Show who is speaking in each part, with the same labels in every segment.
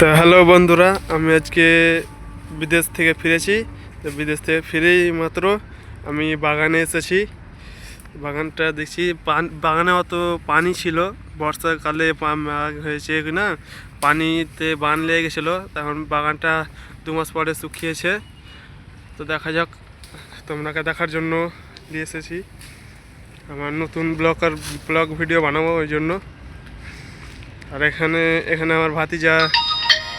Speaker 1: তো হ্যালো বন্ধুরা, আমি আজকে বিদেশ থেকে ফিরেছি। তো বিদেশ থেকে ফিরেই মাত্র আমি বাগানে এসেছি। বাগানটা দেখছি, পান- বাগানে অত পানি ছিল বর্ষাকালে হয়েছে না পানিতে বান লেগে গেছিল তখন বাগানটা দু মাস পরে শুকিয়েছে। তো দেখা যাক, তোমরাকে দেখার জন্য নিয়ে এসেছি। আমার নতুন ব্লগ আর ব্লগ ভিডিও বানাবো ওই জন্য। আর এখানে এখানে আমার ভাতিজা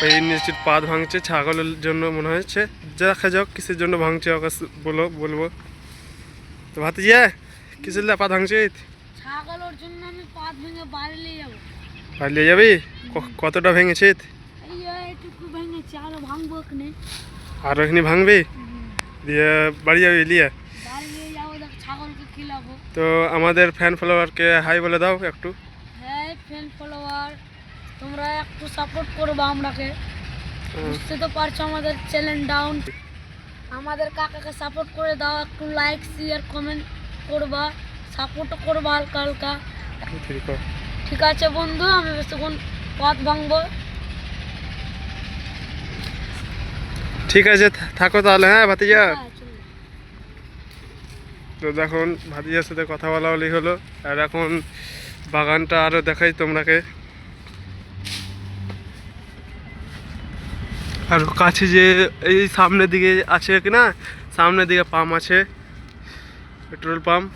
Speaker 1: এই নিশ্চিত পাত ভাঙছে ছাগলের জন্য মনে হচ্ছে দেখা যাক কিসের জন্য ভাঙছে বলো বলব। তো ভাতিজা কিসের লা পাত ভাঙছে?
Speaker 2: ছাগলের জন্য আমি পাত ভেঙে বাড়ি নিয়ে যাব।
Speaker 1: কতটা ভেঙেছে?
Speaker 2: এইটুকু ভেঙেছি আরও ভাঙবো এখানে।
Speaker 1: আর এখানে ভাঙবি? দিয়ে বাড়ি যাবি লিয়ে? তো আমাদের ফ্যান ফলোয়ারকে হাই বলে দাও একটু।
Speaker 2: হ্যাঁ ফ্রেন্ড ফলোয়ার তোমরা একটু সাপোর্ট করবা আমরাকে। বুঝতে তো পারছ আমাদের চ্যানেল ডাউন আমাদের কাকাকে সাপোর্ট করে দাও একটু লাইক শেয়ার কমেন্ট করবা সাপোর্টও করবা হালকা হালকা।
Speaker 1: ঠিক আছে।
Speaker 2: বন্ধু আমি বেশিক্ষণ পথ ভাঙবো।
Speaker 1: ঠিক আছে থাকো তাহলে হ্যাঁ ভাতিজা?
Speaker 2: হ্যাঁ,
Speaker 1: তো দেখুন ভাতিজার সাথে কথা বলা বলি হলো। আর এখন বাগানটা আরও দেখাই তোমরাকে আর কাছে যে এই সামনের দিকে আছে কি না, সামনের দিকে পাম্প আছে, পেট্রোল পাম্প।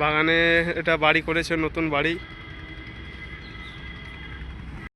Speaker 1: বাগানে এটা বাড়ি করেছে, নতুন বাড়ি।